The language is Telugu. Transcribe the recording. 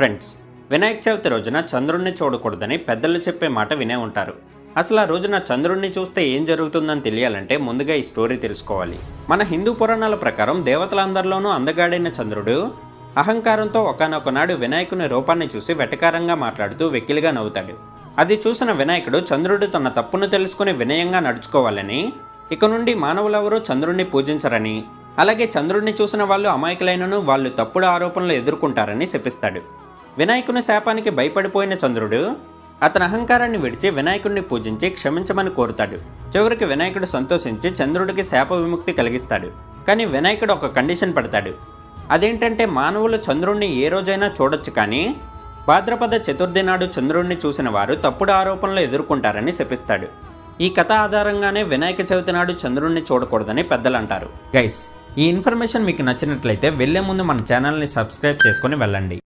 ఫ్రెండ్స్ వినాయక చవితి రోజున చంద్రుణ్ణి చూడకూడదని పెద్దలు చెప్పే మాట వినే ఉంటారు. అసలు ఆ రోజున చంద్రుణ్ణి చూస్తే ఏం జరుగుతుందని తెలియాలంటే ముందుగా ఈ స్టోరీ తెలుసుకోవాలి. మన హిందూ పురాణాల ప్రకారం దేవతలందరిలోనూ అందగాడైన చంద్రుడు అహంకారంతో ఒకనొక నాడు వినాయకుని రూపాన్ని చూసి వెటకారంగా మాట్లాడుతూ వెక్కిలిగా నవ్వుతాడు. అది చూసిన వినాయకుడు చంద్రుడు తన తప్పును తెలుసుకుని వినయంగా నడుచుకోవాలని ఇక నుండి మానవులెవరూ చంద్రుణ్ణి పూజించరని అలాగే చంద్రుణ్ణి చూసిన వాళ్ళు అమాయకులైనను వాళ్ళు తప్పుడు ఆరోపణలు ఎదుర్కొంటారని శపిస్తాడు. వినాయకుని శాపానికి భయపడిపోయిన చంద్రుడు అతని అహంకారాన్ని విడిచి వినాయకుడిని పూజించి క్షమించమని కోరుతాడు. చివరికి వినాయకుడు సంతోషించి చంద్రుడికి శాప విముక్తి కలిగిస్తాడు. కానీ వినాయకుడు ఒక కండిషన్ పెడతాడు. అదేంటంటే మానవులు చంద్రుణ్ణి ఏ రోజైనా చూడొచ్చు కానీ భాద్రపద చతుర్థి నాడు చంద్రుణ్ణి చూసిన వారు తప్పుడు ఆరోపణలు ఎదుర్కొంటారని శపిస్తాడు. ఈ కథ ఆధారంగానే వినాయక చవితి నాడు చంద్రుణ్ణి చూడకూడదని పెద్దలు అంటారు. గైస్ ఈ ఇన్ఫర్మేషన్ మీకు నచ్చినట్లయితే వెళ్ళే ముందు మన ఛానల్ని సబ్స్క్రైబ్ చేసుకొని వెళ్ళండి.